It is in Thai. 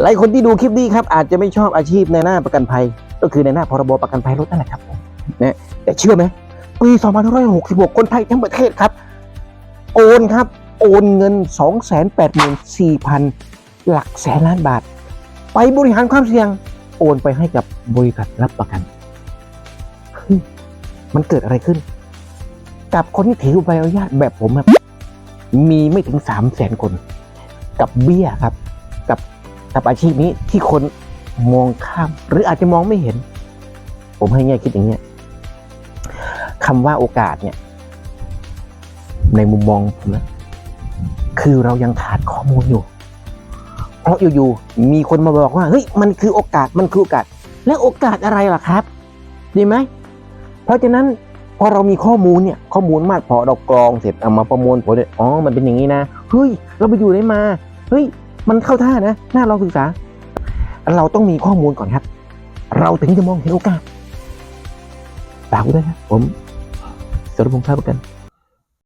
หลายคนที่ดูคลิปนี้ครับอาจจะไม่ชอบอาชีพในหน้าประกันภัย ก็คือในหน้าพรบประกันภัยรถนั่นแหละครับนะแต่เชื่อไหมปี2566 คนไทยทั้งประเทศครับ โอนครับ โอนเงิน 284,000 หลักแสนล้านบาท ไปบริหารความเสี่ยง โอนไปให้กับบริษัทรับประกัน มันเกิดอะไรขึ้น กับคนที่ถือใบอนุญาตแบบผมครับ มีไม่ถึงสามแสนคน กับเบี้ยครับ กับอาชีพนี้ที่คนมองข้าม หรืออาจจะมองไม่เห็น ผมให้แง่คิดอย่างเนี้ยคำว่าโอกาสเนี่ย ในมุมมองผมนะคือเรายังขาดข้อมูลอยู่ เพราะอยู่ๆมีคนมาบอกว่าเฮ้ยมันคือโอกาสมันคือโอกาส และโอกาสอะไรล่ะครับ ดีไหมเพราะฉะนั้นพอเรามีข้อมูลเนี่ย ข้อมูลมากพอเรากรองเสร็จเอามาประมวลผลเนี่ยอ๋อมันเป็นอย่างนี้นะเฮ้ยเราไปอยู่ได้มาเฮ้ย มันเข้าท่านะน่าลองศึกษา เราต้องมีข้อมูลก่อนครับ เราถึงจะมองเห็นโอกาสฝากไว้ด้วยครับผมสรพงษ์ค้าประกัน